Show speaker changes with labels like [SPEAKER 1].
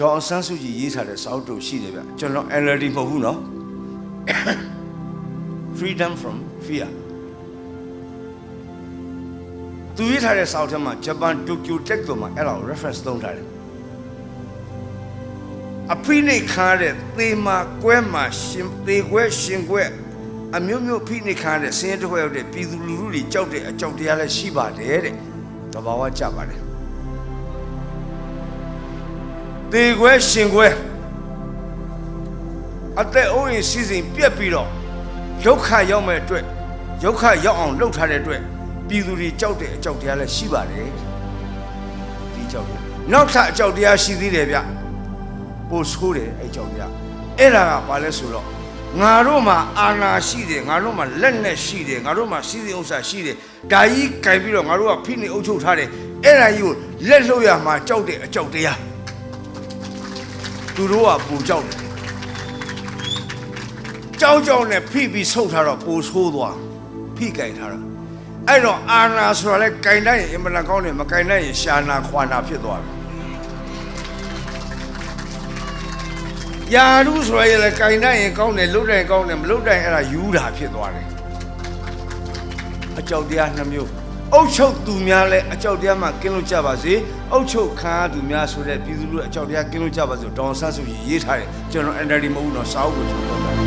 [SPEAKER 1] ဒေါ်အောင်ဆန်းစုကြည်ရေးထားတဲ့စာအုပ်တို့ရှိတယ်ဗျကျွန်တော် NLD မဟုတ်ဘူးနော် freedom from fear သူရေးထားတဲ့စာအုပ်ထဲမှာဂျပန်တိုကျိုတက်တို့မှာအဲ့ဒါကို reference သုံးထားတယ်အဖိနှိတ်ခါတဲ့သေမာကွဲမှာရှင်သေကွဲရှင်ကွဲအမျိုးမျိုးဖိနှိတ်ခါတဲ့ဆင်းရဲတစ်ခွဲရောက်တဲ့ပြည်သူလူထုတွေကြောက်တဲ့အကြောက်တရားလည်းရှိပါတယ်တဲ့တဘာဝကြပါတယ် သေကွဲရှင်ကွဲအသက်အိုးရင်စီစဉ်ပြက်ပြီးတော့ဒုက္ခရောက်မဲ့အတွက်ဒုက္ခရောက်အောင်လှုပ်ထားတဲ့အတွက်ပြည်သူတွေကြောက်တဲ့အကြောက်တရားလည်းရှိပါတယ်ဒီကြောက်တယ်နောက်ထပ်အကြောက်တရားရှိသေးတယ်ဗျပိုဆိုးတယ်အဲ့ကြောင့်ပြအဲ့ဒါကဘာလဲဆိုတော့ငါတို့မှာအာဏာရှိတယ်ငါတို့မှာလက်နဲ့ရှိတယ်ငါတို့မှာစီးစိမ်ဥစ္စာရှိတယ်ဒါကြီးကြိုင်ပြီးတော့ငါတို့ကဖိနေအုပ်ချုပ်ထားတယ်အဲ့ဒါကြီးကိုလက်လှုပ်ရမှာကြောက်တဲ့အကြောက်တရား သူတို့ကပူကြောက်တယ်ကြောက်ကြောက်နဲ့ဖိပြီးဆုတ်ထားတော့ပိုဆိုးသွားဖိကြိုင်ထားတာအဲ့တော့အာဏာဆိုတာလဲကြိုင်တိုင်းရင်အင်မတန်ကောင်းတယ်မကြိုင်တိုင်းရင်ရှာနာခွာနာဖြစ်သွားတယ်ယာရုဆိုရလေကင်တိုင်းရင်ကောင်းတယ်လှုပ်တိုင်းကောင်းတယ်မလှုပ်တိုင်းအဲ့ဒါယူတာဖြစ်သွားတယ်အကြောက်တရားနှမျိုး အုတ်ချုပ်သူများလည်းအကြောက်တရားမှကင်းလွတ်ကြပါစေအုတ်ချုပ်ခံရသူများဆိုတဲ့ပြည်သူလူအကြောက်တရားကင်းလွတ်ကြပါစေဒေါအောင်ဆန်းစုကြည်ရေးထားတယ်ကျွန်တော် NLD မဟုတ်တော့စာအုပ်ကိုကျွန်တော်ပြောတာ